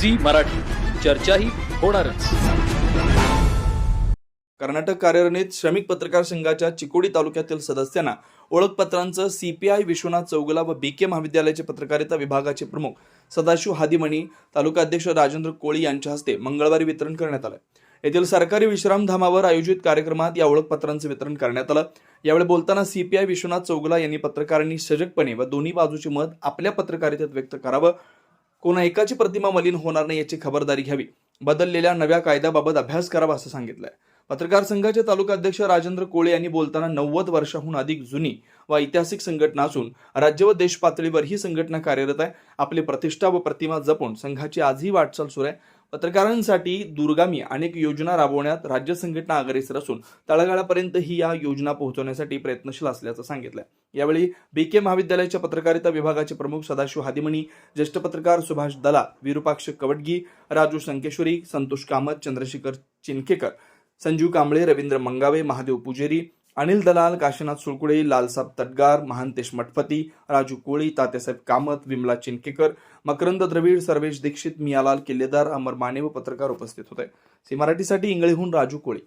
Zee Marathi. चर्चाही होणारच. कर्नाटक कार्यरणीत श्रमिक पत्रकार संघाच्या चिकोडी तालुक्यातील सदस्यांना ओळखपत्रांचं सीपीआय विश्वनाथ चौगुला व बी के महाविद्यालयाचे पत्रकारिता विभागाचे प्रमुख सदाशिव हादिमणी तालुका अध्यक्ष राजेंद्र कोळी यांच्या हस्ते मंगळवारी वितरण करण्यात आलं. येथील सरकारी विश्रामधामावर आयोजित कार्यक्रमात या ओळखपत्रांचं वितरण करण्यात आलं. यावेळी बोलताना सीपीआय विश्वनाथ चौगुला यांनी पत्रकारांनी सजगपणे व दोन्ही बाजूचे मत आपल्या पत्रकारितेत व्यक्त करावं कोणा एकाची प्रतिमा मलिन होणार नाही याची खबरदारी घ्यावी. बदललेल्या नव्या कायद्याबाबत अभ्यास करावा असं सांगितलंय. पत्रकार संघाचे तालुका अध्यक्ष राजेंद्र कोळे यांनी बोलताना नव्वद वर्षाहून अधिक जुनी व ऐतिहासिक संघटना असून राज्य व देश पातळीवर ही संघटना कार्यरत आहे. आपली प्रतिष्ठा व प्रतिमा जपून संघाची आजही वाटचाल सुरू आहे. पत्रकारांसाठी दूरगामी अनेक योजना राबवण्यात राज्य संघटना अग्रेसर असून तळागाळापर्यंत ही या योजना पोहोचवण्यासाठी प्रयत्नशील असल्याचं सांगितलं यावेळी बीके महाविद्यालयाच्या पत्रकारिता विभागाचे प्रमुख सदाशिव हादिमणी ज्येष्ठ पत्रकार सुभाष दला विरुपाक्ष कवटगी राजू संकेश्वरी संतोष कामत चंद्रशेखर चिनकेकर संजीव कांबळे रवींद्र मंगावे महादेव पुजेरी अनिल दलाल काशीनाथ सुळकुडे लालसाब तटगार महांतेश मठपती राजू कोळी तात्यासाहेब कामत विमला चिनकेकर मकरंद द्रविड सर्वेश दीक्षित मियालाल किल्लेदार अमर माने व पत्रकार उपस्थित होते. सी मराठीसाठी इंगळीहून राजू कोळी.